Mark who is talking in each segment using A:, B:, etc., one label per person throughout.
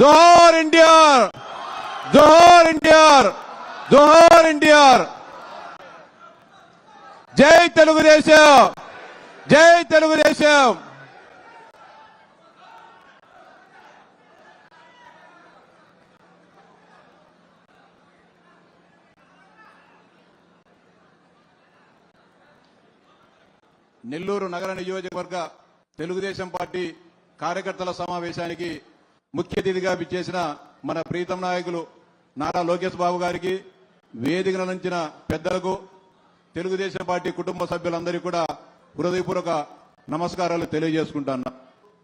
A: జోహార్ ఎన్టీఆర్! జోహార్ ఎన్టీఆర్! జోహార్ ఎన్టీఆర్! జై తెలుగుదేశం! జై తెలుగుదేశం! నెల్లూరు నగర నియోజకవర్గ తెలుగుదేశం పార్టీ కార్యకర్తల సమావేశానికి ముఖ్య అతిథిగా విచ్చేసిన మన ప్రీతం నాయకులు నారా లోకేష్ బాబు గారికి వేదిక అందించిన పెద్దలకు తెలుగుదేశం పార్టీ కుటుంబ సభ్యులందరికీ కూడా హృదయపూర్వక నమస్కారాలు తెలియజేసుకుంటాను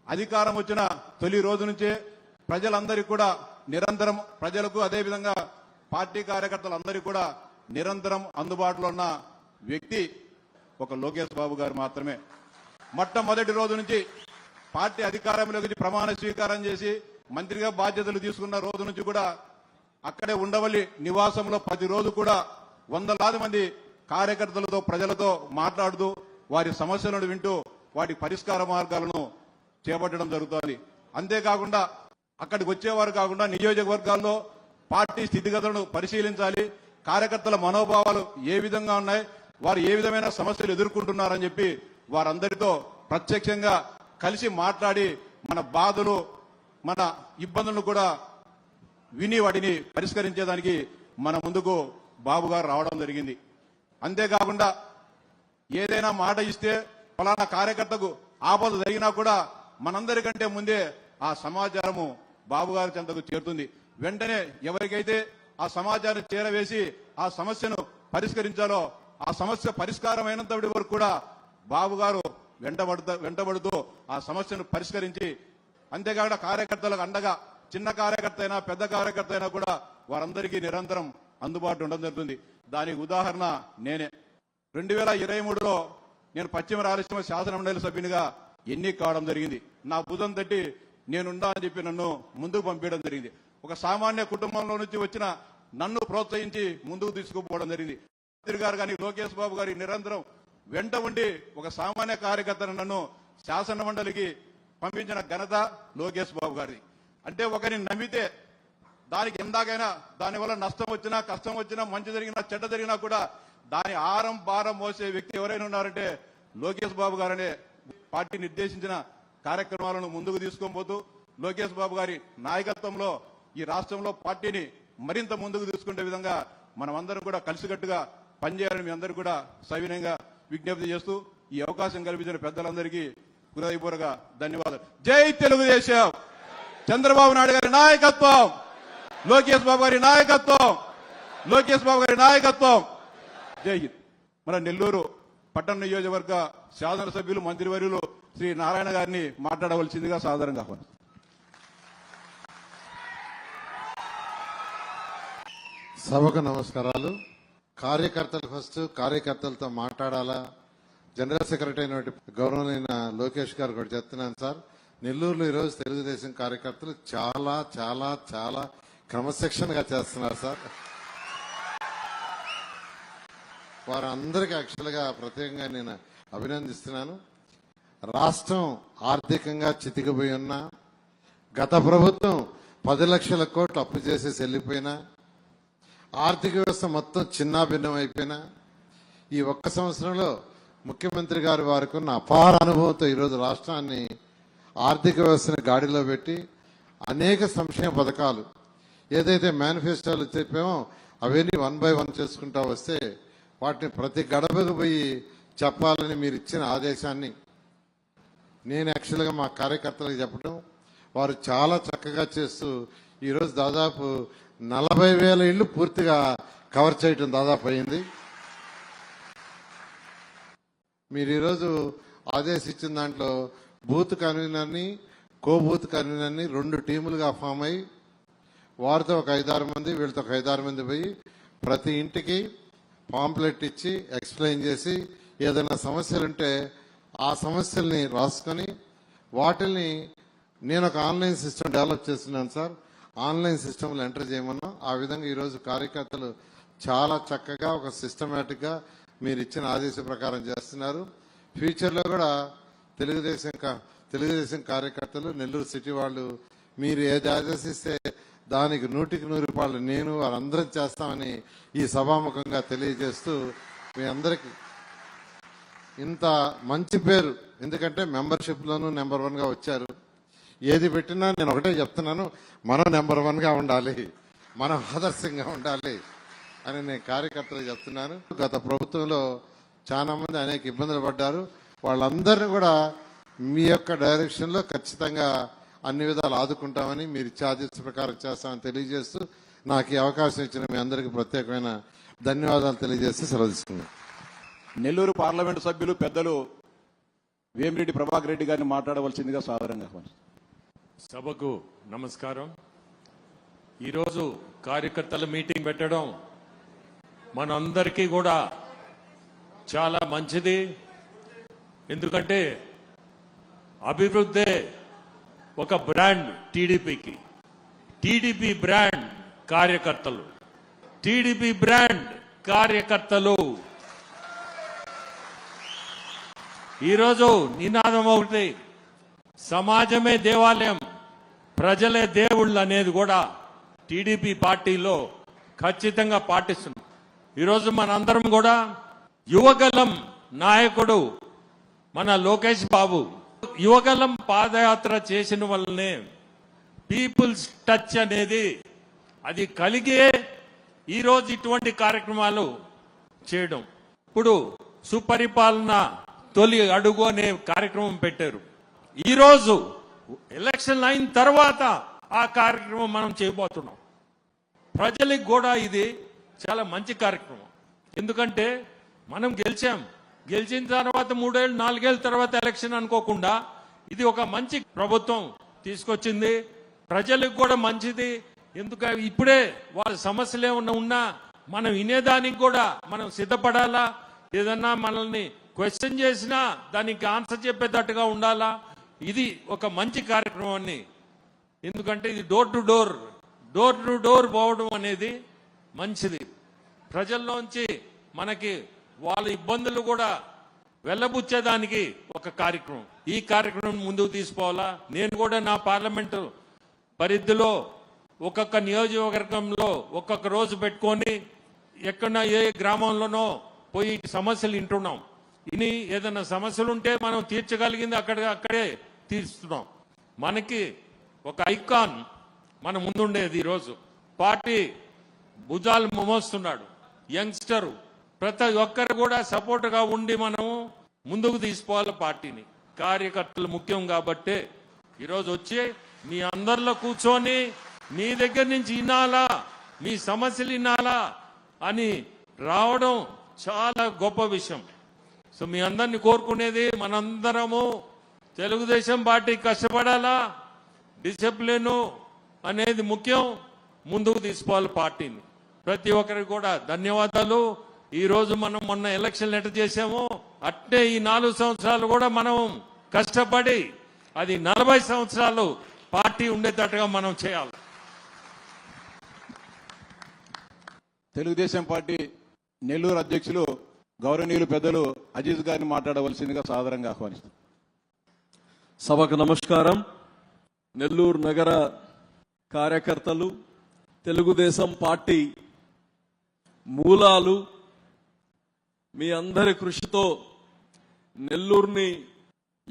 A: అధికారం వచ్చిన తొలి రోజు నుంచే ప్రజలందరికీ కూడా నిరంతరం ప్రజలకు అదేవిధంగా పార్టీ కార్యకర్తలందరికీ కూడా నిరంతరం అందుబాటులో ఉన్న వ్యక్తి ఒక లోకేష్ బాబు గారు మాత్రమే. మొట్టమొదటి రోజు నుంచి పార్టీ అధికారంలోకి ప్రమాణ స్వీకారం చేసి మంత్రిగా బాధ్యతలు తీసుకున్న రోజు నుంచి కూడా అక్కడే ఉండవల్లి నివాసంలో ప్రతి రోజు కూడా వందలాది మంది కార్యకర్తలతో ప్రజలతో మాట్లాడుతూ వారి సమస్యలను వింటూ వాటి పరిష్కార మార్గాలను చేపట్టడం జరుగుతోంది. అంతేకాకుండా అక్కడికి వచ్చేవారు కాకుండా నియోజకవర్గాల్లో పార్టీ స్థితిగతులను పరిశీలించాలి. కార్యకర్తల మనోభావాలు ఏ విధంగా ఉన్నాయి వారు ఏ విధమైన సమస్యలు ఎదుర్కొంటున్నారని చెప్పి వారందరితో ప్రత్యక్షంగా కలిసి మాట్లాడి మన బాధలు మన ఇబ్బందులను కూడా విని వాటిని పరిష్కరించేదానికి మన ముందుకు బాబు గారు రావడం జరిగింది. అంతేకాకుండా ఏదైనా మాట ఇస్తే ఫలానా కార్యకర్తకు ఆపద జరిగినా కూడా మనందరికంటే ముందే ఆ సమాచారము బాబు గారి చెంతకు చేరుతుంది. వెంటనే ఎవరికైతే ఆ సమాచారం చేరవేసి ఆ సమస్యను పరిష్కరించాలో ఆ సమస్య పరిష్కారమైనంతటి వరకు కూడా బాబు గారు వెంటబడుతూ వెంటబడుతూ ఆ సమస్యను పరిష్కరించి అంతేకాకుండా కార్యకర్తలకు అండగా చిన్న కార్యకర్త అయినా పెద్ద కార్యకర్త అయినా కూడా వారందరికీ నిరంతరం అందుబాటు ఉండడం జరుగుతుంది. దానికి ఉదాహరణ నేనే. రెండు వేల ఇరవై మూడులో నేను పశ్చిమ రాయలసీమ శాసన మండలి సభ్యునిగా ఎన్ని కావడం జరిగింది. నా భుజం తట్టి నేనుండా అని చెప్పి నన్ను ముందుకు పంపించడం జరిగింది. ఒక సామాన్య కుటుంబంలో నుంచి వచ్చిన నన్ను ప్రోత్సహించి ముందుకు తీసుకుపోవడం జరిగింది. మంత్రి గారు కానీ లోకేష్ బాబు గారి నిరంతరం వెంట ఉండి ఒక సామాన్య కార్యకర్తను నన్ను శాసన మండలికి పంపించిన ఘనత లోకేష్ బాబు గారిది. అంటే ఒకరిని నమ్మితే దానికి ఎందాకైనా దానివల్ల నష్టం వచ్చినా కష్టం వచ్చినా మంచి జరిగినా చెడ్డ జరిగినా కూడా దాని ఆరం భారం మోసే వ్యక్తి ఎవరైనా ఉన్నారంటే లోకేష్ బాబు గారనే పార్టీ నిర్దేశించిన కార్యక్రమాలను ముందుకు తీసుకొని పోతూ లోకేష్ బాబు గారి నాయకత్వంలో ఈ రాష్ట్రంలో పార్టీని మరింత ముందుకు తీసుకునే విధంగా మనం అందరం కూడా కలిసికట్టుగా పనిచేయాలని మీ అందరూ కూడా సవినయంగా విజ్ఞప్తి చేస్తూ ఈ అవకాశం కల్పించిన పెద్దలందరికీ హృదయపూర్వక ధన్యవాదాలు. జై తెలుగుదేశం. చంద్రబాబు నాయుడు గారి నాయకత్వం. లోకేష్ బాబు గారి నాయకత్వం. లోకేష్ బాబు గారి నాయకత్వం. జై హింద్. మన నెల్లూరు పట్టణ నియోజకవర్గ శాసనసభ్యులు మంత్రివర్యులు శ్రీ నారాయణ గారిని మాట్లాడవలసిందిగా సాధారణంగా ఆహ్వానిస్తున్నాను.
B: సభకు నమస్కారాలు. కార్యకర్తలు ఫస్ట్ కార్యకర్తలతో మాట్లాడాలా? జనరల్ సెక్రటరీ అయినటువంటి గౌరవనీయ లోకేష్ గారు కూడా చెప్తున్నాను సార్ నెల్లూరులో ఈరోజు తెలుగుదేశం కార్యకర్తలు చాలా చాలా చాలా క్రమశిక్షణగా చేస్తున్నారు సార్. వారందరికీ యాక్చువల్గా ప్రత్యేకంగా నేను అభినందిస్తున్నాను. రాష్ట్రం ఆర్థికంగా చితికిపోయి ఉన్నా గత ప్రభుత్వం పది లక్షల కోట్లు అప్పు చేసేసి వెళ్ళిపోయినా ఆర్థిక వ్యవస్థ మొత్తం చిన్నాభిన్నం అయిపోయినా ఈ ఒక్క సంవత్సరంలో ముఖ్యమంత్రి గారు వారికి ఉన్న అపార అనుభవంతో ఈరోజు రాష్ట్రాన్ని ఆర్థిక వ్యవస్థను గాడిలో పెట్టి అనేక సంక్షేమ పథకాలు ఏదైతే మేనిఫెస్టోలు చెప్పామో అవన్నీ వన్ బై వన్ చేసుకుంటా వస్తే వాటిని ప్రతి గడపకు పోయి చెప్పాలని మీరు ఇచ్చిన ఆదేశాన్ని నేను యాక్చువల్గా మా కార్యకర్తలకు చెప్పడం వారు చాలా చక్కగా చేస్తూ ఈరోజు దాదాపు నలభై వేల ఇళ్ళు పూర్తిగా కవర్ చేయటం దాదాపు అయింది. మీరు ఈరోజు ఆదేశించిన దాంట్లో బూత్ కన్వీనర్ని కో బూత్ కన్వీనర్ని రెండు టీములుగా ఫామ్ అయ్యి వారితో ఒక ఐదారు మంది వీళ్ళతో ఒక ఐదారు మంది పోయి ప్రతి ఇంటికి పాంప్లెట్ ఇచ్చి ఎక్స్ప్లెయిన్ చేసి ఏదైనా సమస్యలుంటే ఆ సమస్యల్ని రాసుకొని వాటిల్ని నేను ఒక ఆన్లైన్ సిస్టమ్ డెవలప్ చేస్తున్నాను సార్. ఆన్లైన్ సిస్టమ్లు ఎంటర్ చేయమన్నా ఆ విధంగా ఈరోజు కార్యకర్తలు చాలా చక్కగా ఒక సిస్టమేటిక్గా మీరు ఇచ్చిన ఆదేశం ప్రకారం చేస్తున్నారు. ఫ్యూచర్లో కూడా తెలుగుదేశం తెలుగుదేశం కార్యకర్తలు నెల్లూరు సిటీ వాళ్ళు మీరు ఏది ఆదేశిస్తే దానికి నూటికి నూరు రూపాయలు నేను వారందరం చేస్తామని ఈ సభాముఖంగా తెలియజేస్తూ మీ అందరికి ఇంత మంచి పేరు ఎందుకంటే మెంబర్షిప్లోనూ నెంబర్ వన్గా వచ్చారు. ఏది పెట్టినా నేను ఒకటే చెప్తున్నాను మనం నెంబర్ వన్గా ఉండాలి మనం ఆదర్శంగా ఉండాలి. అని నేను కార్యకర్తలు చెప్తున్నాను. గత ప్రభుత్వంలో చాలా మంది అనేక ఇబ్బందులు పడ్డారు. వాళ్ళందరినీ కూడా మీ యొక్క డైరెక్షన్లో ఖచ్చితంగా అన్ని విధాలు ఆదుకుంటామని మీరు ఇచ్చే ఆదేశ ప్రకారం చేస్తామని తెలియజేస్తూ నాకు ఈ అవకాశం ఇచ్చిన మీ అందరికీ ప్రత్యేకమైన ధన్యవాదాలు తెలియజేస్తూ సెలవు తీసుకున్నాను
A: నెల్లూరు పార్లమెంటు సభ్యులు పెద్దలు వేమిరెడ్డి ప్రభాకర్ రెడ్డి గారిని మాట్లాడవలసిందిగా సాధారణంగా.
C: సభకు నమస్కారం. ఈరోజు కార్యకర్తల మీటింగ్ పెట్టడం మనందరికీ కూడా చాలా మంచిది. ఎందుకంటే అభివృద్ధే ఒక బ్రాండ్ టీడీపీకి. టీడీపీ బ్రాండ్ కార్యకర్తలు. టీడీపీ బ్రాండ్ కార్యకర్తలు. ఈరోజు నినాదం ఒకటి సమాజమే దేవాలయం ప్రజలే దేవుళ్ళు అనేది కూడా టీడీపీ పార్టీలో ఖచ్చితంగా పాటిస్తున్నాం ఈరోజు మనందరం కూడా యువగలం నాయకుడు మన లోకేష్ బాబు. యువగలం పాదయాత్ర చేసిన వల్లనే పీపుల్స్ టచ్ అనేది అది కలిగే ఈరోజు ఇటువంటి కార్యక్రమాలు చేయడం. ఇప్పుడు సుపరిపాలన తొలి అడుగు అనే కార్యక్రమం పెట్టారు. ఈరోజు ఎలక్షన్ అయిన తర్వాత ఆ కార్యక్రమం మనం చేయబోతున్నాం. ప్రజలకు కూడా ఇది చాలా మంచి కార్యక్రమం. ఎందుకంటే మనం గెలిచాం. గెలిచిన తర్వాత మూడేళ్ళు నాలుగేళ్ళ తర్వాత ఎలక్షన్ అనుకోకుండా ఇది ఒక మంచి ప్రభుత్వం తీసుకొచ్చింది. ప్రజలకు కూడా మంచిది. ఎందుకంటే ఇప్పుడే వాళ్ళ సమస్యలు ఏమన్నా ఉన్నా మనం వినేదానికి కూడా మనం సిద్ధపడాలా? ఏదన్నా మనల్ని క్వశ్చన్ చేసినా దానికి ఆన్సర్ చెప్పేటట్టుగా ఉండాలా? ఇది ఒక మంచి కార్యక్రమాన్ని ఎందుకంటే ఇది door to door. Door to door పోవడం అనేది మంచిది. ప్రజల్లోంచి మనకి వాళ్ళ ఇబ్బందులు కూడా వెళ్ళబుచ్చేదానికి ఒక కార్యక్రమం. ఈ కార్యక్రమం ముందుకు తీసుకోవాలా? నేను కూడా నా పార్లమెంటు పరిధిలో ఒక్కొక్క నియోజకవర్గంలో ఒక్కొక్క రోజు పెట్టుకొని ఎక్కడ ఏ గ్రామంలోనో పోయి సమస్యలు వింటున్నాం. ఇని ఏదైనా సమస్యలు ఉంటే మనం తీర్చగలిగింది అక్కడ అక్కడే తీర్చుతున్నాం. మనకి ఒక ఐకాన్ మన ముందుండేది ఈరోజు. పార్టీ భుజాలు మోస్తున్నాడు యంగ్స్టరు. ప్రతి ఒక్కరు కూడా సపోర్ట్గా ఉండి మనం ముందుకు తీసుకోవాలి పార్టీని. కార్యకర్తలు ముఖ్యం కాబట్టే ఈరోజు వచ్చి మీ అందరిలో కూర్చొని మీ దగ్గర నుంచి వినాలా మీ సమస్యలు వినాలా అని రావడం చాలా గొప్ప విషయం. సో మీ అందరిని కోరుకునేది మనందరము తెలుగుదేశం పార్టీ కష్టపడాలా డిసిప్లిన్ అనేది ముఖ్యం ముందుకు తీసుకోవాలి పార్టీని. ప్రతి ఒక్కరికి కూడా ధన్యవాదాలు. ఈ రోజు మనం మొన్న ఎలక్షన్ ఎట్ట చేసామో అట్టే ఈ నాలుగు సంవత్సరాలు కూడా మనం కష్టపడి అది నలభై సంవత్సరాలు పార్టీ ఉండేటట్టుగా మనం చేయాలి.
A: తెలుగుదేశం పార్టీ నెల్లూరు అధ్యక్షులు గౌరవనీయులు పెద్దలు అజీజ్ గారిని మాట్లాడవలసిందిగా సాధారణంగా ఆహ్వానిస్తున్నాను
D: సభకు నమస్కారం. నెల్లూరు నగర కార్యకర్తలు తెలుగుదేశం పార్టీ మూలాలు మీ అందరి కృషితో నెల్లూరుని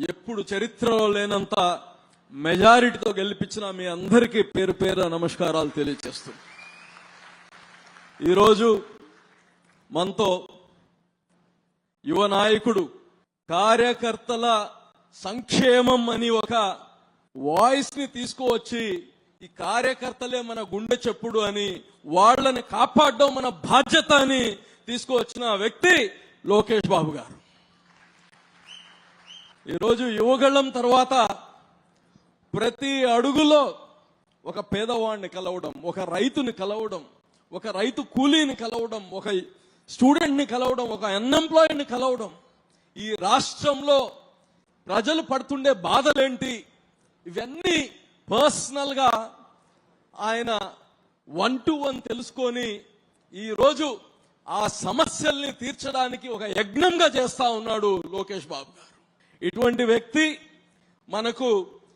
D: ఎప్పుడు చరిత్రలో లేనంత మెజారిటీతో గెలిపించిన మీ అందరికీ పేరు పేరు నమస్కారాలు తెలియజేస్తూ. ఈరోజు మనతో యువ నాయకుడు కార్యకర్తల సంక్షేమం అని ఒక వాయిస్ని తీసుకువచ్చి ఈ కార్యకర్తలే మన గుండె చెప్పుడు అని వాళ్ళని కాపాడడం మన బాధ్యత అని తీసుకువచ్చిన వ్యక్తి లోకేష్ బాబు గారు. ఈరోజు యువగళం తర్వాత ప్రతి అడుగులో ఒక పేదవాడిని కలవడం ఒక రైతుని కలవడం ఒక రైతు కూలీని కలవడం ఒక స్టూడెంట్ని కలవడం ఒక అన్ఎంప్లాయిడ్ కలవడం ఈ రాష్ట్రంలో ప్రజలు పడుతుండే బాధలేంటి? ఇవన్నీ పర్సనల్గా ఆయన వన్ టు వన్ తెలుసుకొని ఈ రోజు ఆ సమస్యల్ని తీర్చడానికి ఒక యజ్ఞంగా చేస్తా ఉన్నాడు లోకేష్ బాబు గారు. ఇటువంటి వ్యక్తి మనకు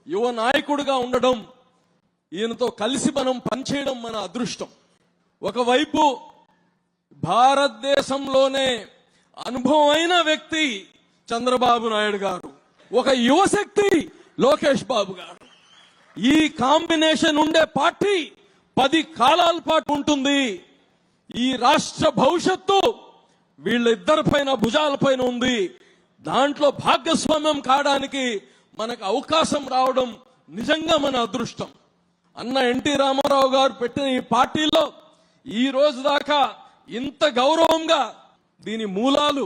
D: యువ నాయకుడిగా ఉండడం ఈయనతో కలిసి మనం పనిచేయడం మన అదృష్టం. ఒకవైపు భారతదేశంలోనే అనుభవమైన వ్యక్తి చంద్రబాబు నాయుడు గారు ఒక యువశక్తి లోకేష్ బాబు గారు. ఈ కాంబినేషన్ ఉండే పార్టీ పది కాలాల పాటు ఉంటుంది. ఈ రాష్ట్ర భవిష్యత్తు వీళ్ళిద్దరి పైన భుజాల పైన ఉంది. దాంట్లో భాగస్వామ్యం కావడానికి మనకు అవకాశం రావడం నిజంగా మన అదృష్టం. అన్న ఎన్టీ రామారావు గారు పెట్టిన ఈ పార్టీలో ఈ రోజు దాకా ఇంత గౌరవంగా దీని మూలాలు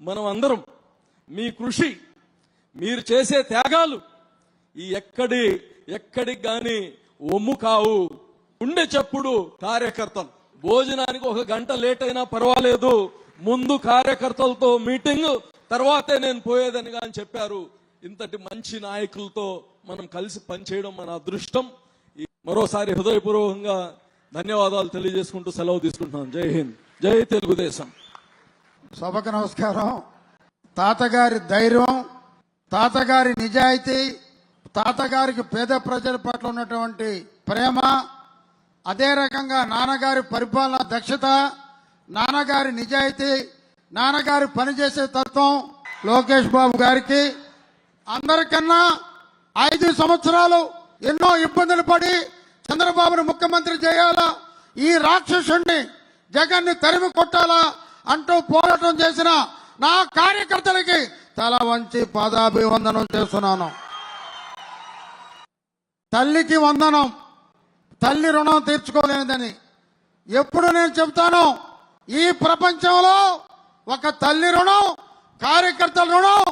D: మనం అందరం మీ కృషి మీరు చేసే త్యాగాలు ఈ ఎక్కడి ఎక్కడికి గాని ఒమ్ము కావు. ఉండే చెప్పుడు కార్యకర్తలు భోజనానికి ఒక గంట లేట్ అయినా పర్వాలేదు. ముందు కార్యకర్తలతో మీటింగ్ తర్వాతే నేను పోయేదని కానీ చెప్పారు. ఇంతటి మంచి నాయకులతో మనం కలిసి పనిచేయడం మన అదృష్టం. ఈ మరోసారి హృదయపూర్వకంగా ధన్యవాదాలు తెలియజేసుకుంటూ సెలవు తీసుకుంటున్నాను జై హింద్. జై తెలుగుదేశం.
E: సభకు నమస్కారం. తాతగారి ధైర్యం తాతగారి నిజాయితీ తాతగారికి పేద ప్రజల పట్ల ఉన్నటువంటి ప్రేమ అదే రకంగా నాన్నగారి పరిపాలన దక్షత నాన్నగారి నిజాయితీ నాన్నగారి పనిచేసే తత్వం లోకేష్ బాబు గారికి అందరికన్నా ఐదు సంవత్సరాలు ఎన్నో ఇబ్బందులు పడి చంద్రబాబును ముఖ్యమంత్రి చేయాలా ఈ రాక్షసుణ్ణి జగన్ని తరిమి కొట్టాలా అంటూ పోరాటం చేసిన నా కార్యకర్తలకి తల వంచి పాదాభివందనం చేస్తున్నాను. తల్లికి వందనం తల్లి రుణం తీర్చుకోలేదని ఎప్పుడు నేను చెప్తాను ఈ ప్రపంచంలో ఒక తల్లి రుణం కార్యకర్తల రుణం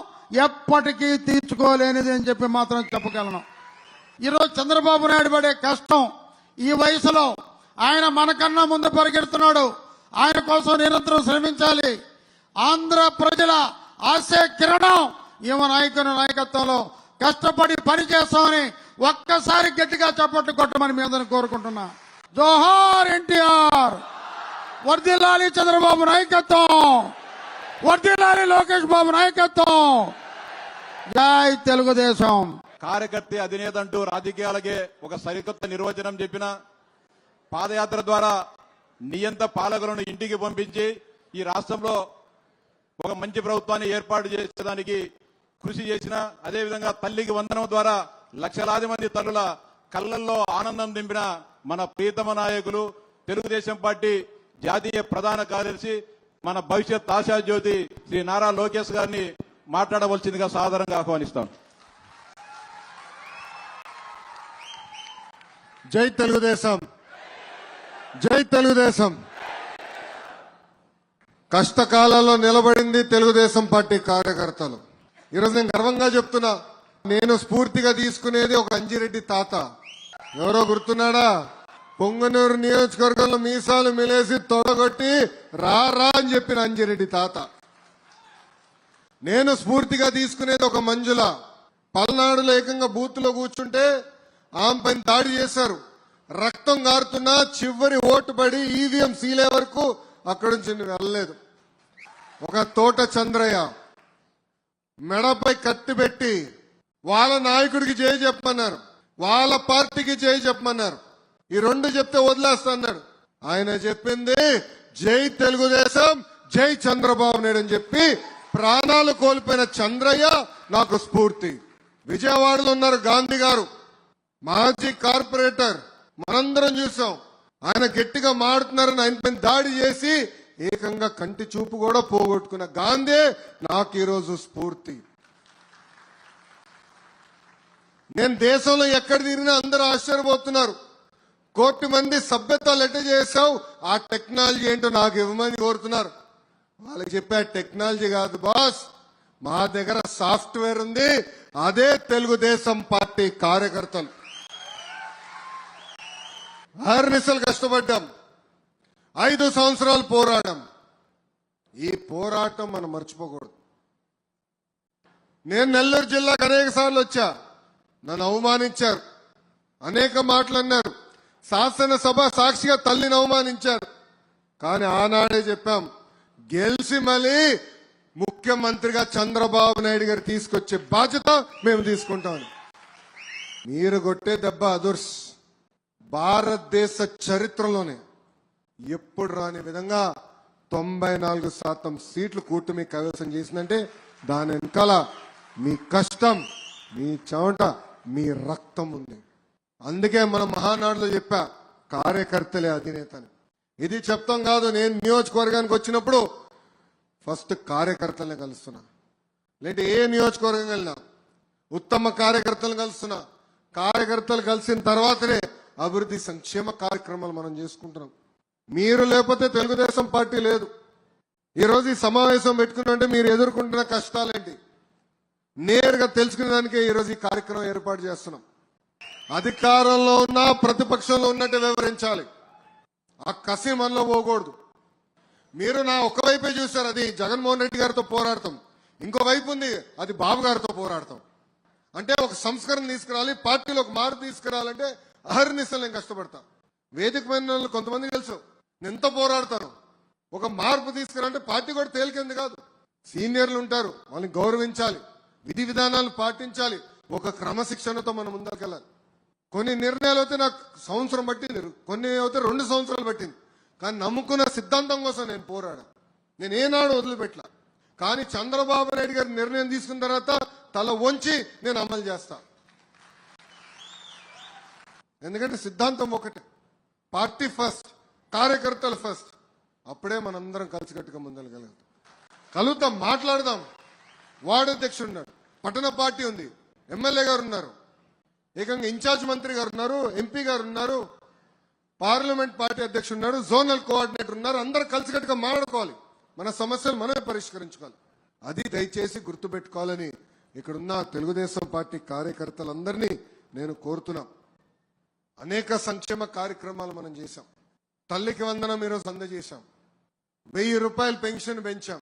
E: ఎప్పటికీ తీర్చుకోలేనిది అని చెప్పి మాత్రం చెప్పగలను. ఈరోజు చంద్రబాబు నాయుడు పడే కష్టం ఈ వయసులో ఆయన మనకన్నా ముందు పరిగెడుతున్నాడు. ఆయన కోసం నిరంతరం శ్రమించాలి. ఆంధ్ర ప్రజల ఆశయ కిరణం ఈమె నాయకుని నాయకత్వంలో కష్టపడి పని చేస్తామని ఒక్కసారి గట్టిగా చప్పట్లు కొట్టమని మీ అందరిని కోరుకుంటున్నా. జోహార్ ఎన్టీఆర్! వర్దిల్లాలి చంద్రబాబు నాయకత్వం! వర్దిల్లాలి లోకేష్ బాబు నాయకత్వం! జై తెలుగుదేశం!
A: కార్యకర్త అధినేత అంటూ రాజకీయాలకే ఒక సరికొత్త నిర్వచనం చెప్పిన పాదయాత్ర ద్వారా నియంత పాలకులను ఇంటికి పంపించి ఈ రాష్ట్రంలో ఒక మంచి ప్రభుత్వాన్ని ఏర్పాటు చేసేదానికి కృషి చేసిన అదేవిధంగా తల్లికి వందనం ద్వారా లక్షలాది మంది తల్లుల కళ్ళల్లో ఆనందం నింపిన మన ప్రీతమ నాయకులు తెలుగుదేశం పార్టీ జాతీయ ప్రధాన కార్యదర్శి మన భవిష్యత్ ఆశాజ్యోతి శ్రీ నారా లోకేష్ గారిని మాట్లాడవలసిందిగా సాధారణంగా ఆహ్వానిస్తాం.
F: జై తెలుగుదేశం. జై తెలుగుదేశం. కష్టకాలంలో నిలబడింది తెలుగుదేశం పార్టీ కార్యకర్తలు. ఈరోజు నేను గర్వంగా చెప్తున్నా నేను స్ఫూర్తిగా తీసుకునేది ఒక అంజిరెడ్డి తాత. ఎవరో గుర్తున్నాడా? పొంగనూరు నియోజకవర్గంలో మీసాలు మిలేసి తొడగొట్టి రా రా అని చెప్పిన అంజిరెడ్డి తాత. నేను స్ఫూర్తిగా తీసుకునేది ఒక మంజుల. పల్నాడులో ఏకంగా బూత్లో కూర్చుంటే ఆమెపైన దాడి చేశారు. రక్తం గారుతున్నా చివరి ఓటు పడి ఈవీఎం సీలే వరకు అక్కడి నుంచి వెళ్ళలేదు. ఒక తోట చంద్రయ్య మెడపై కత్తి పెట్టి వాళ్ళ నాయకుడికి చేయి చెప్పమన్నారు. వాళ్ళ పార్టీకి చేయి చెప్పమన్నారు. ఈ రెండు చెప్తే వదిలేస్తాన్నారు. ఆయన చెప్పింది జై తెలుగుదేశం జై చంద్రబాబు నాయుడు అని చెప్పి ప్రాణాలు కోల్పోయిన చంద్రయ్య నాకు స్ఫూర్తి. విజయవాడలో ఉన్నారు గాంధీ గారు. మాజీ కార్పొరేటర్. మనందరం చూసాం. ఆయన గట్టిగా మాడుతున్నారని ఆయనపై దాడి చేసి ఏకంగా కంటి చూపు కూడా పోగొట్టుకున్న గాంధీ నాకు ఈరోజు స్ఫూర్తి. నేను దేశంలో ఎక్కడ తిరిగినా అందరూ ఆశ్చర్యపోతున్నారు. కోటి మంది సభ్యత లెటర్ చేశావు ఆ టెక్నాలజీ ఏంటో నాకు ఇవ్వమని కోరుతున్నారు. వాళ్ళకి చెప్పే టెక్నాలజీ కాదు బాస్ మా దగ్గర సాఫ్ట్వేర్ ఉంది అదే తెలుగుదేశం పార్టీ కార్యకర్తలు. ఆరునిసలు కష్టపడ్డాం ఐదు సంవత్సరాలు పోరాడాం. ఈ పోరాటం మనం మర్చిపోకూడదు. నేను నెల్లూరు జిల్లాకు అనేక సార్లు వచ్చా. నన్ను అవమానించారు. అనేక మాటలు అన్నారు శాసనసభ సాక్షిగా తల్లిని అవమానించారు. కానీ ఆనాడే చెప్పాం గెలిచి మళ్ళీ ముఖ్యమంత్రిగా చంద్రబాబు నాయుడు గారు తీసుకొచ్చే బాధ్యత మేము తీసుకుంటాం. మీరు కొట్టే దెబ్బ అదుర్స్. భారతదేశ చరిత్రలోనే ఎప్పుడు రాని విధంగా తొంభై నాలుగు శాతం సీట్లు కూటమి కైవసం చేసిందంటే దాని వెనకాల మీ కష్టం మీ చెమట మీ రక్తం ఉంది. అందుకే మన మహానాడులో చెప్పా కార్యకర్తలే అధినేతని. ఇది చెప్తాం కాదు నేను నియోజకవర్గానికి వచ్చినప్పుడు ఫస్ట్ కార్యకర్తలను కలుస్తున్నా. లేదంటే ఏ నియోజకవర్గం వెళ్ళినా ఉత్తమ కార్యకర్తలు కలుస్తున్నా. కార్యకర్తలు కలిసిన తర్వాతనే అభివృద్ధి సంక్షేమ కార్యక్రమాలు మనం చేసుకుంటున్నాం. మీరు లేకపోతే తెలుగుదేశం పార్టీ లేదు. ఈరోజు ఈ సమావేశం పెట్టుకున్నంటే మీరు ఎదుర్కొంటున్న కష్టాలేంటి? నేరుగా తెలుసుకునేదానికే ఈరోజు ఈ కార్యక్రమం ఏర్పాటు చేస్తున్నాం. అధికారంలో ఉన్న ప్రతిపక్షంలో ఉన్నట్టు వివరించాలి ఆ కసి మనలో పోకూడదు. మీరు నా ఒక్క వైపే చూశారు అది జగన్మోహన్ రెడ్డి గారితో పోరాడతాం. ఇంకో వైపు ఉంది అది బాబు గారితో పోరాడతాం. అంటే ఒక సంస్కరణ తీసుకురావాలి పార్టీలో ఒక మార్పు తీసుకురావాలంటే అహర్నిశలు నేను కష్టపడతా. వేదిక మీద వాళ్ళు కొంతమంది తెలుసు నేను ఎంత పోరాడతాను. ఒక మార్పు తీసుకురాలంటే పార్టీ కూడా తేలికంది కాదు. సీనియర్లు ఉంటారు వాళ్ళని గౌరవించాలి. విధి విధానాలు పాటించాలి. ఒక క్రమశిక్షణతో మనం ముందరికెళ్ళాలి కొన్ని నిర్ణయాలు అయితే నాకు సంవత్సరం పట్టింది. కొన్ని అయితే రెండు సంవత్సరాలు పట్టింది. కానీ నమ్ముకున్న సిద్ధాంతం కోసం నేను పోరాడా నేను ఏనాడు వదిలిపెట్టలా. కానీ చంద్రబాబు నాయుడు గారి నిర్ణయం తీసుకున్న తర్వాత తల వంచి నేను అమలు చేస్తా. ఎందుకంటే సిద్ధాంతం ఒకటే. పార్టీ ఫస్ట్ కార్యకర్తలు ఫస్ట్. అప్పుడే మనందరం కలిసికట్టుగా ముందరగలుగుతాం కలుగుతాం మాట్లాడదాం. వార్డు అధ్యక్షుడు ఉన్నాడు. పట్టణ పార్టీ ఉంది. ఎమ్మెల్యే గారు ఉన్నారు. ఏకంగా ఇన్ఛార్జ్ మంత్రి గారు ఉన్నారు ఎంపీ గారు ఉన్నారు పార్లమెంట్ పార్టీ అధ్యక్షుడు ఉన్నారు జోనల్ కోఆర్డినేటర్ ఉన్నారు. అందరు కలిసికట్టుగా మాట్లాడుకోవాలి. మన సమస్యలు మనమే పరిష్కరించుకోవాలి. అది దయచేసి గుర్తుపెట్టుకోవాలని ఇక్కడున్న తెలుగుదేశం పార్టీ కార్యకర్తలందరినీ నేను కోరుతున్నా. అనేక సంక్షేమ కార్యక్రమాలు మనం చేశాం. తల్లికి వందనం ఈరోజు అందజేశాం. వెయ్యి రూపాయల పెన్షన్ పెంచాం.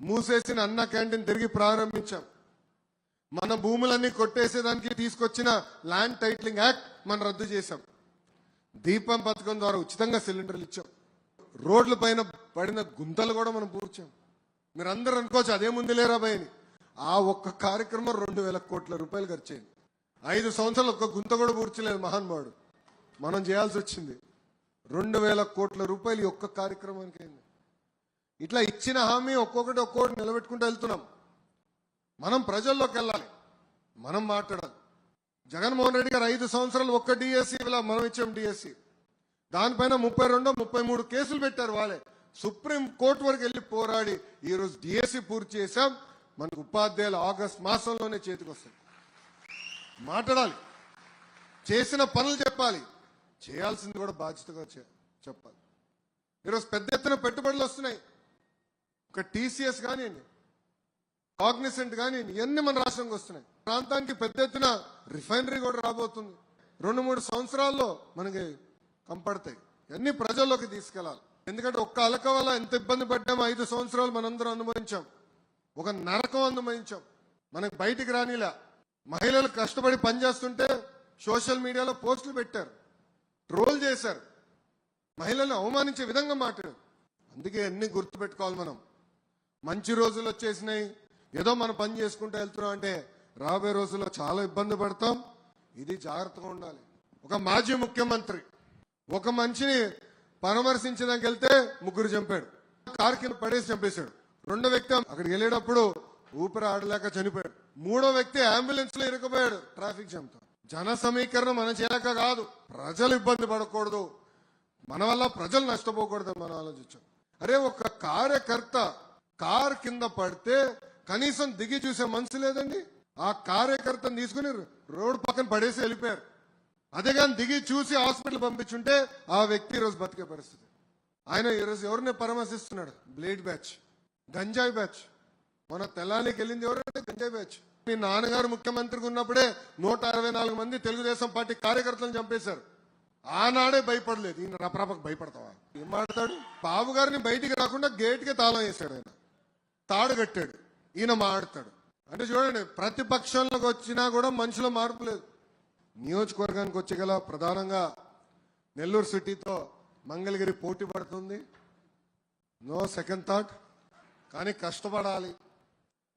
F: మూసేసిన అన్న క్యాంటీన్ తిరిగి ప్రారంభించాం. మన భూములన్నీ కొట్టేసేదానికి తీసుకొచ్చిన ల్యాండ్ టైటిలింగ్ యాక్ట్ మనం రద్దు చేశాం. దీపం పథకం ద్వారా ఉచితంగా సిలిండర్లు ఇచ్చాం. రోడ్ల పైన పడిన గుంతలు కూడా మనం పూర్చాం మీరు అందరూ అనుకోవచ్చు అదేముంది లేరా భయని. ఆ ఒక్క కార్యక్రమం రెండు వేల కోట్ల రూపాయలు ఖర్చయింది. ఐదు సంవత్సరాలు ఒక్క గుంత కూడా పూర్చలేదు మహాన్వాడు మనం చేయాల్సి వచ్చింది. రెండు వేల కోట్ల రూపాయలు ఈ ఒక్క కార్యక్రమానికి అయింది ఇట్లా ఇచ్చిన హామీ ఒక్కొక్కటి ఒక్కొక్కటి నిలబెట్టుకుంటూ వెళ్తున్నాం. మనం ప్రజల్లోకి వెళ్ళాలి. మనం మాట్లాడాలి. జగన్మోహన్ రెడ్డి గారు ఐదు సంవత్సరాలు ఒక్క డిఎస్సి ఇలా మనం ఇచ్చాం డిఎస్సి దానిపైన ముప్పై రెండు ముప్పై మూడు కేసులు పెట్టారు వాళ్ళే. సుప్రీం కోర్టు వరకు వెళ్ళి పోరాడి ఈరోజు డిఎస్సి పూర్తి చేశాం. మనకు ఉపాధ్యాయులు ఆగస్ట్ మాసంలోనే చేతికొస్తాయి మాట్లాడాలి. చేసిన పనులు చెప్పాలి. చేయాల్సింది కూడా బాధ్యతగా చెప్పాలి. ఈరోజు పెద్ద ఎత్తున పెట్టుబడులు వస్తున్నాయి. ఒక టీసీఎస్ కానివ్వండి. కాగ్నిసెంట్ కానీ ఇవన్నీ మన రాష్ట్రంకి వస్తున్నాయి. ప్రాంతానికి పెద్ద ఎత్తున రిఫైనరీ కూడా రాబోతుంది. రెండు మూడు సంవత్సరాల్లో మనకి కంపడతాయి. ఇవన్నీ ప్రజల్లోకి తీసుకెళ్ళాలి. ఎందుకంటే ఒక్క అలక వల్ల ఎంత ఇబ్బంది పడ్డామో ఐదు సంవత్సరాలు మనందరం అనుభవించాం. ఒక నరకం అనుభవించాం. మనకు బయటికి రానిలా. మహిళలు కష్టపడి పనిచేస్తుంటే సోషల్ మీడియాలో పోస్టులు పెట్టారు. ట్రోల్ చేశారు. మహిళలను అవమానించే విధంగా మాట్లాడారు. అందుకే అన్ని గుర్తుపెట్టుకోవాలి మనం. మంచి రోజులు వచ్చేసినాయి. ఏదో మనం పని చేసుకుంటూ వెళ్తున్నాం అంటే రాబోయే రోజుల్లో చాలా ఇబ్బంది పడతాం. ఇది జాగ్రత్తగా ఉండాలి. ఒక మాజీ ముఖ్యమంత్రి ఒక మనిషిని పరామర్శించడానికి వెళ్తే ముగ్గురు చంపాడు. కారు కింద పడేసి చంపేశాడు. రెండో వ్యక్తి అక్కడికి వెళ్ళేటప్పుడు ఊపిరి ఆడలేక చనిపోయాడు. మూడో వ్యక్తి అంబులెన్స్లో ఇరుకుపోయాడు ట్రాఫిక్ జామ్తో జన సమీకరణ మనం చేయలేక కాదు. ప్రజలు ఇబ్బంది పడకూడదు. మన వల్ల ప్రజలు నష్టపోకూడదని మనం ఆలోచించాం. అరే ఒక కార్యకర్త కార్ కింద పడితే కనీసం దిగి చూసే మనసు లేదండి. ఆ కార్యకర్తను తీసుకుని రోడ్డు పక్కన పడేసి వెళ్ళిపోయారు. అదే కానీ దిగి చూసి హాస్పిటల్ పంపించుంటే ఆ వ్యక్తి ఈరోజు బతికే పరిస్థితి. ఆయన ఈరోజు ఎవరిని పరామర్శిస్తున్నాడు? Blade batch. గంజాయి బ్యాచ్. మన తెల్లానికి వెళ్ళింది ఎవరంటే గంజాయి బ్యాచ్. మీ నాన్నగారు ముఖ్యమంత్రిగా ఉన్నప్పుడే నూట అరవై నాలుగు మంది తెలుగుదేశం పార్టీ కార్యకర్తలను చంపేశారు. ఆనాడే భయపడలేదు. ఈయన రపరపకు భయపడతావా? ఏం మాట్లాడు బాబు గారిని బయటికి రాకుండా గేట్కి తాళం వేశాడు ఆయన. తాడు కట్టాడు. ఈయన మాడతాడు అంటే చూడండి ప్రతిపక్షంలోకి వచ్చినా కూడా మనుషుల మార్పు లేదు. నియోజకవర్గానికి వచ్చే గల ప్రధానంగా నెల్లూరు సిటీతో మంగళగిరి పోటీ పడుతుంది. No second thought. కానీ కష్టపడాలి.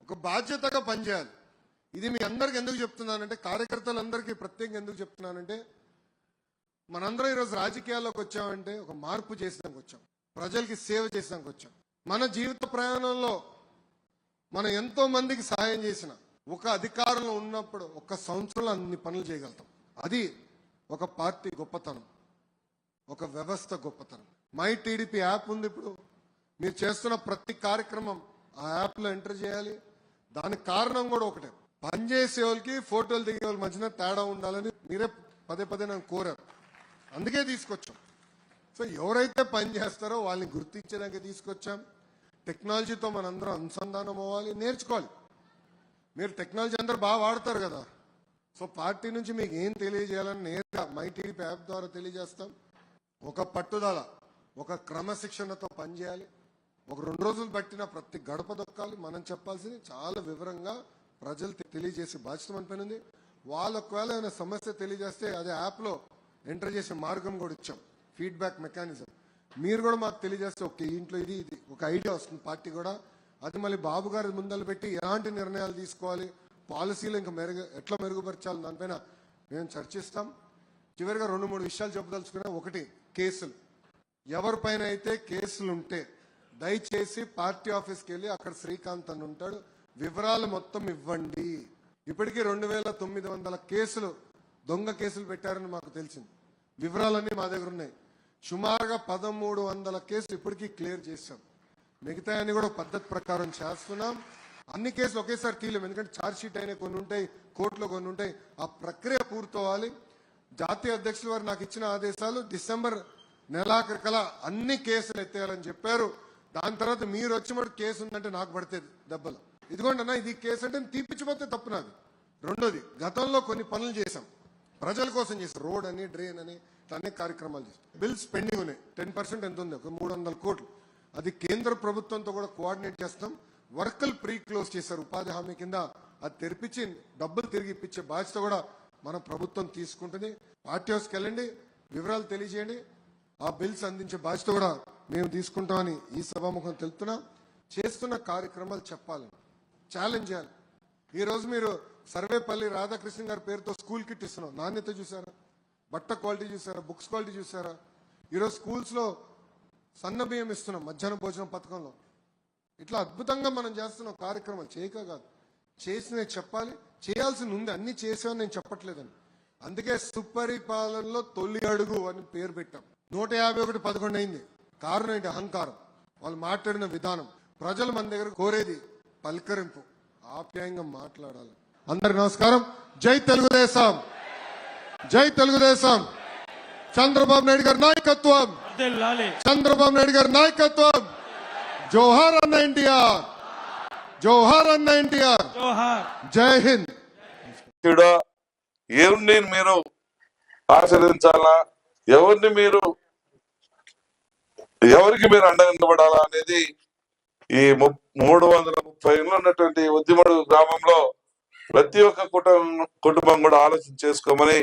F: ఒక బాధ్యతగా పనిచేయాలి. ఇది మీ అందరికి ఎందుకు చెప్తున్నానంటే కార్యకర్తలందరికీ ప్రత్యేకంగా ఎందుకు చెప్తున్నానంటే మనందరం ఈరోజు రాజకీయాల్లోకి వచ్చామంటే ఒక మార్పు చేసినాక వచ్చాం. ప్రజలకి సేవ చేసినాక వచ్చాం. మన జీవిత ప్రయాణంలో మనం ఎంతో మందికి సహాయం చేసిన ఒక అధికారంలో ఉన్నప్పుడు ఒక సంవత్సరంలో అన్ని పనులు చేయగలుగుతాం. అది ఒక పార్టీ గొప్పతనం. ఒక వ్యవస్థ గొప్పతనం. మై టీడీపీ యాప్ ఉంది ఇప్పుడు. మీరు చేస్తున్న ప్రతి కార్యక్రమం ఆ యాప్లో ఎంటర్ చేయాలి. దానికి కారణం కూడా ఒకటే. పనిచేసే వాళ్ళకి ఫోటోలు దిగే వాళ్ళ మధ్యన తేడా ఉండాలని మీరే పదే పదే నన్ను కోరారు. అందుకే తీసుకొచ్చాం. సో ఎవరైతే పని చేస్తారో వాళ్ళని గుర్తించడానికి తీసుకొచ్చాం. టెక్నాలజీతో మనందరం అనుసంధానం అవ్వాలి నేర్చుకోవాలి. మీరు టెక్నాలజీ అందరు బాగా వాడతారు కదా. సో పార్టీ నుంచి మీకు ఏం తెలియజేయాలని నేరుగా మై యాప్ ద్వారా తెలియజేస్తాం. ఒక పట్టుదల ఒక క్రమశిక్షణతో పనిచేయాలి. ఒక రెండు రోజులు పట్టిన ప్రతి గడప దొక్కాలి. మనం చెప్పాల్సింది చాలా వివరంగా ప్రజలు తెలియజేసే బాధ్యత మన పైన వాళ్ళు ఒకవేళ ఏమైనా సమస్య తెలియజేస్తే అదే యాప్లో ఎంటర్ చేసే మార్గం కూడా ఇచ్చాం. Feedback mechanism. మీరు కూడా మాకు తెలియజేస్తే ఓకే ఇంట్లో ఇది ఇది ఒక ఐడియా వస్తుంది పార్టీ కూడా. అది మళ్ళీ బాబు గారి ముందలు పెట్టి ఎలాంటి నిర్ణయాలు తీసుకోవాలి పాలసీలు ఇంకా మెరుగు ఎట్లా మెరుగుపరచాలి దానిపైన మేము చర్చిస్తాం. చివరిగా రెండు మూడు విషయాలు చెప్పదలుచుకున్నా ఒకటి కేసులు. ఎవరిపైన అయితే కేసులు ఉంటే దయచేసి పార్టీ ఆఫీస్కి వెళ్ళి అక్కడ శ్రీకాంత్ అని ఉంటాడు వివరాలు మొత్తం ఇవ్వండి. ఇప్పటికీ రెండు వేల తొమ్మిది వందల కేసులు దొంగ కేసులు పెట్టారని మాకు తెలిసింది. వివరాలన్నీ మా దగ్గర ఉన్నాయి. సుమారుగా పదమూడు వందల కేసులు ఇప్పటికీ క్లియర్ చేశాం. మిగతా అన్ని కూడా పద్ధతి ప్రకారం చేస్తున్నాం. అన్ని కేసులు ఒకేసారి తీయలేము ఎందుకంటే ఛార్జ్షీట్ అయినా కొన్ని ఉంటాయి కోర్టులో కొన్ని ఉంటాయి. ఆ ప్రక్రియ పూర్తవ్వాలి. జాతీయ అధ్యక్షుల వారు నాకు ఇచ్చిన ఆదేశాలు డిసెంబర్ నెలాఖరు కల అన్ని కేసులు ఎత్తేయాలని చెప్పారు. దాని తర్వాత మీరు వచ్చి మరి కేసు ఉందంటే నాకు పడితే దెబ్బలు. ఇదిగోండి అన్న ఇది కేసు అంటే తీపిచ్చిపోతే తప్పు నాది. రెండోది గతంలో కొన్ని పనులు చేశాం. ప్రజల కోసం చేశాం. రోడ్ అని డ్రైన్ అని ఇట్లా కార్యక్రమాలు చేస్తాం బిల్స్ పెండింగ్ ఉన్నాయి. టెన్ పర్సెంట్ ఎంత ఉంది? ఒక మూడు వందల కోట్లు. అది కేంద్ర ప్రభుత్వంతో కూడా కోఆర్డినేట్ చేస్తాం. వర్కల్ ప్రీ క్లోజ్ చేశారు. ఉపాధి హామీ కింద అది తెరిపించి డబ్బులు తిరిగి ఇప్పించే బాధ్యత కూడా మన ప్రభుత్వం తీసుకుంటుంది. పార్టీ హౌస్కి వెళ్ళండి. వివరాలు తెలియజేయండి. ఆ బిల్స్ అందించే బాధ్యత కూడా మేము తీసుకుంటామని ఈ సభాముఖం తెలుపుతున్నాం. చేస్తున్న కార్యక్రమాలు చెప్పాలి. ఛాలెంజ్ చేయాలి. ఈరోజు మీరు సర్వేపల్లి రాధాకృష్ణ గారి పేరుతో స్కూల్ కిట్ ఇస్తున్నాం. నాణ్యత చూసారా బట్ట క్వాలిటీ చూసారా? బుక్స్ క్వాలిటీ చూసారా? ఈరోజు స్కూల్స్లో సన్న బియ్యం ఇస్తున్నాం మధ్యాహ్న భోజనం పథకంలో. ఇట్లా అద్భుతంగా మనం చేస్తున్నాం కార్యక్రమాలు చేయక కాదు. చేసినవి చెప్పాలి. చేయాల్సింది ఉంది. అన్ని చేసామని నేను చెప్పట్లేదని. అందుకే సుపరిపాలనలో తొలి అడుగు అని పేరు పెట్టాం. నూట యాభై ఒకటి పదకొండు అయింది. కారణం ఏంటి అహంకారం. వాళ్ళు మాట్లాడిన విధానం. ప్రజలు మన దగ్గర కోరేది పలకరింపు. ఆప్యాయంగా మాట్లాడాలి. అందరికి నమస్కారం. జై తెలుగుదేశం. జై తెలుగుదేశం. చంద్రబాబు నాయుడు గారి నాయకత్వం. చంద్రబాబు నాయుడు గారి నాయకత్వం. జోహార్ అన్న ఎన్టీఆర్. జోహార్ అన్న ఎన్టీఆర్. జై హింద్.
G: ఎవరిని మీరు ఆశ్రయించాలా ఎవరిని మీరు ఎవరికి మీరు అండగా నిలబడాలా అనేది ఈ మూడు వందల ముప్పై ఉన్నటువంటి ఉద్యమడు గ్రామంలో ప్రతి ఒక్క కుటుంబం కుటుంబం కూడా ఆలోచన చేసుకోమని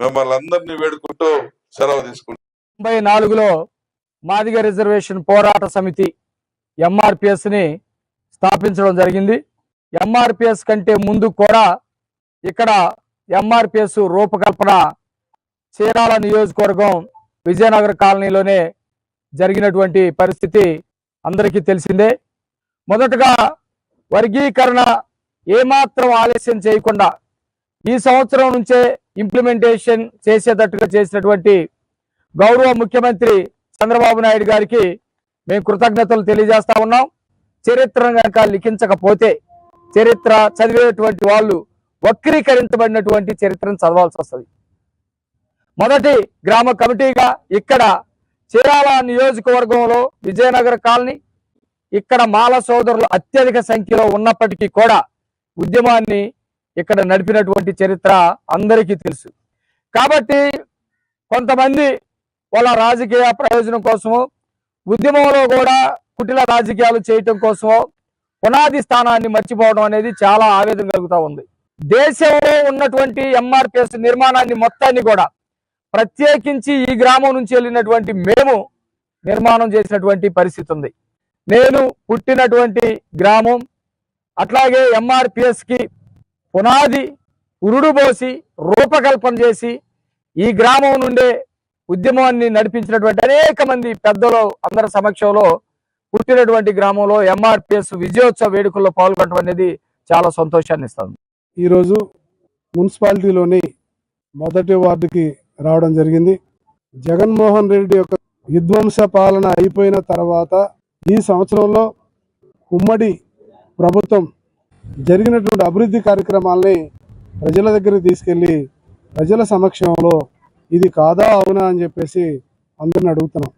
G: మిమ్మల్ని అందరినీ వేడుకుంటూ సెలవు తీసుకుంటాం.
H: తొంభై నాలుగులో మాదిగ రిజర్వేషన్ పోరాట సమితి ఎంఆర్పిఎస్ని స్థాపించడం జరిగింది. ఎంఆర్పిఎస్ కంటే ముందు కూడా ఇక్కడ ఎంఆర్పిఎస్ రూపకల్పన చీరాల నియోజకవర్గం విజయనగర కాలనీలోనే జరిగినటువంటి పరిస్థితి అందరికీ తెలిసిందే. మొదటగా వర్గీకరణ ఏమాత్రం ఆలస్యం చేయకుండా ఈ సంవత్సరం నుంచే ఇంప్లిమెంటేషన్ చేసేటట్టుగా చేసినటువంటి గౌరవ ముఖ్యమంత్రి చంద్రబాబు నాయుడు గారికి మేము కృతజ్ఞతలు తెలియజేస్తా ఉన్నాం. చరిత్రను కనుక లిఖించకపోతే చరిత్ర చదివేటువంటి వాళ్ళు వక్రీకరించబడినటువంటి చరిత్రను చదవాల్సి వస్తుంది. మొదటి గ్రామ కమిటీగా ఇక్కడ చీరాల నియోజకవర్గంలో విజయనగర కాలనీ ఇక్కడ మాల సోదరులు అత్యధిక సంఖ్యలో ఉన్నప్పటికీ కూడా ఉద్యమాన్ని ఇక్కడ నడిపినటువంటి చరిత్ర అందరికీ తెలుసు. కాబట్టి కొంతమంది వాళ్ళ రాజకీయ ప్రయోజనం కోసము ఉద్యమంలో కూడా కుటిల రాజకీయాలు చేయటం కోసమో పునాది స్థానాన్ని మర్చిపోవడం అనేది చాలా ఆవేదన కలుగుతూ ఉంది. దేశంలో ఉన్నటువంటి ఎంఆర్పిఎస్ నిర్మాణాన్ని మొత్తాన్ని కూడా ప్రత్యేకించి ఈ గ్రామం నుంచి వెళ్ళినటువంటి మేము నిర్మాణం చేసినటువంటి పరిస్థితి ఉంది. నేను పుట్టినటువంటి గ్రామం అట్లాగే ఎంఆర్పిఎస్కి పునాది పునాది ఉరుడుబోసి రూపకల్పన చేసి ఈ గ్రామం నుండే ఉద్యమాన్ని నడిపించినటువంటి అనేక మంది పెద్దలు అందరి సమక్షంలో పుట్టినటువంటి గ్రామంలో ఎంఆర్పిఎస్ విజయోత్సవ వేడుకల్లో పాల్గొనడం అనేది చాలా సంతోషాన్ని ఇస్తుంది.
I: ఈరోజు మున్సిపాలిటీలోని మొదటి వార్డుకి రావడం జరిగింది. జగన్మోహన్ రెడ్డి యొక్క విధ్వంస పాలన అయిపోయిన తర్వాత ఈ సంవత్సరంలో ఉమ్మడి ప్రభుత్వం జరిగినటువంటి అభివృద్ధి కార్యక్రమాల్ని ప్రజల దగ్గరికి తీసుకెళ్ళి ప్రజల సమక్షంలో ఇది కాదా అవునా అని చెప్పేసి అందరిని అడుగుతున్నాం.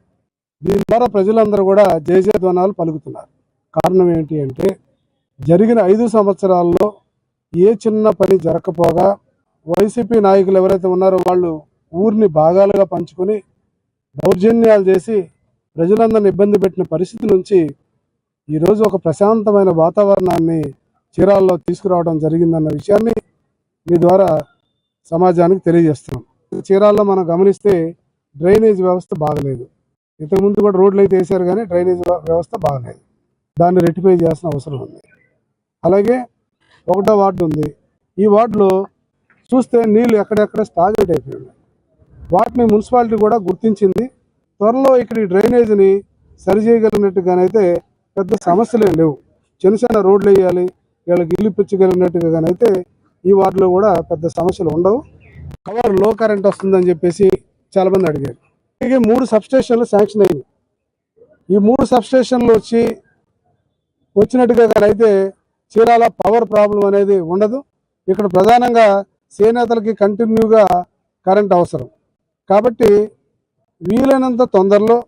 I: దీని ద్వారా ప్రజలందరూ కూడా జయజయధ్వనాలు పలుకుతున్నారు. కారణం ఏంటి అంటే జరిగిన ఐదు సంవత్సరాల్లో ఏ చిన్న పని జరగకపోగా వైసీపీ నాయకులు ఎవరైతే ఉన్నారో వాళ్ళు ఊరిని భాగాలుగా పంచుకొని దౌర్జన్యాలు చేసి ప్రజలందరిని ఇబ్బంది పెట్టిన పరిస్థితి నుంచి ఈరోజు ఒక ప్రశాంతమైన వాతావరణాన్ని చీరాల్లో తీసుకురావడం జరిగిందన్న విషయాన్ని మీ ద్వారా సమాజానికి తెలియజేస్తున్నాం. చీరాల్లో మనం గమనిస్తే డ్రైనేజ్ వ్యవస్థ బాగలేదు. ఇంతకుముందు కూడా రోడ్లు అయితే వేశారు కానీ డ్రైనేజ్ వ్యవస్థ బాగలేదు. దాన్ని రెక్టిఫై చేయాల్సిన అవసరం ఉంది. అలాగే ఒకటో వార్డు ఉంది. ఈ వార్డులో చూస్తే నీళ్ళు ఎక్కడెక్కడ స్టాగ్నేట్ అయిపోయింది. వాటిని మున్సిపాలిటీ కూడా గుర్తించింది. త్వరలో ఇక్కడ ఈ డ్రైనేజీని సరిచేయగలిగినట్టుగానైతే పెద్ద సమస్యలే లేవు. చిన్న చిన్న రోడ్లు వేయాలి వీళ్ళకి ఇల్లు పిచ్చగలిగినట్టుగానైతే ఈ వార్డులో కూడా పెద్ద సమస్యలు ఉండవు. కవర్లో కరెంట్ వస్తుందని చెప్పేసి చాలా మంది అడిగారు. అలాగే మూడు సబ్స్టేషన్లు శాంక్షన్ అయ్యాయి. ఈ మూడు సబ్స్టేషన్లు వచ్చి వచ్చినట్టుగా అయితే చీరాల పవర్ ప్రాబ్లం అనేది ఉండదు. ఇక్కడ ప్రధానంగా చేనేతలకి కంటిన్యూగా కరెంట్ అవసరం. కాబట్టి వీలైనంత తొందరలో